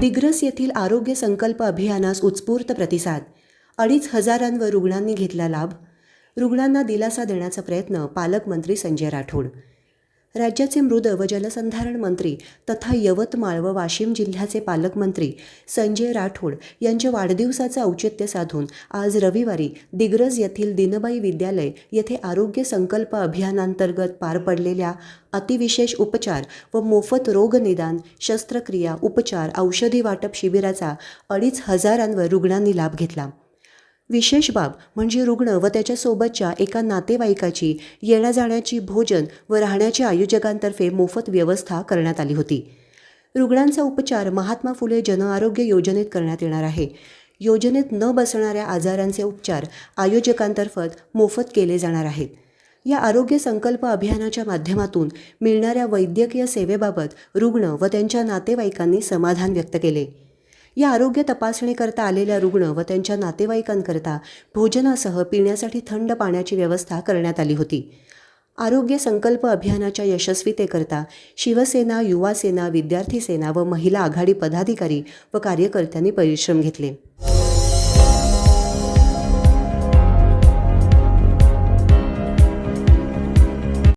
दिग्रस येथील आरोग्य संकल्प अभियानास उत्स्फूर्त प्रतिसाद. अडीच हजारांवर रुग्णांनी घेतला लाभ. रुग्णांना दिलासा देण्याचा प्रयत्न पालकमंत्री संजय राठोड. राज्याचे मृद व जलसंधारण मंत्री तथा यवतमाळ व वाशिम जिल्ह्याचे पालकमंत्री संजय राठोड यांच्या वाढदिवसाचं औचित्य साधून आज रविवारी दिग्रज येथील दिनबाई विद्यालय येथे आरोग्य संकल्प अभियानांतर्गत पार पडलेल्या अतिविशेष उपचार व मोफत रोगनिदान शस्त्रक्रिया उपचार औषधी वाटप शिबिराचा अडीच हजारांवर रुग्णांनी लाभ घेतला. विशेष बाब म्हणजे रुग्ण व त्याच्यासोबतच्या एका नातेवाईकाची येण्या जाण्याची भोजन व राहण्याची आयोजकांतर्फे मोफत व्यवस्था करण्यात आली होती. रुग्णांचा उपचार महात्मा फुले जनआरोग्य योजनेत करण्यात येणार आहे. योजनेत न बसणाऱ्या आजारांचे उपचार आयोजकांतर्फत मोफत केले जाणार आहेत. या आरोग्य संकल्प अभियानाच्या माध्यमातून मिळणाऱ्या वैद्यकीय सेवेबाबत रुग्ण व त्यांच्या नातेवाईकांनी समाधान व्यक्त केले. या आरोग्य तपासणीकरता आलेल्या रुग्ण व त्यांच्या नातेवाईकांकरता भोजनासह पिण्यासाठी थंड पाण्याची व्यवस्था करण्यात आली होती. आरोग्य संकल्प अभियानाच्या यशस्वीतेकरता शिवसेना युवा सेना विद्यार्थी सेना व महिला आघाडी पदाधिकारी व कार्यकर्त्यांनी परिश्रम घेतले.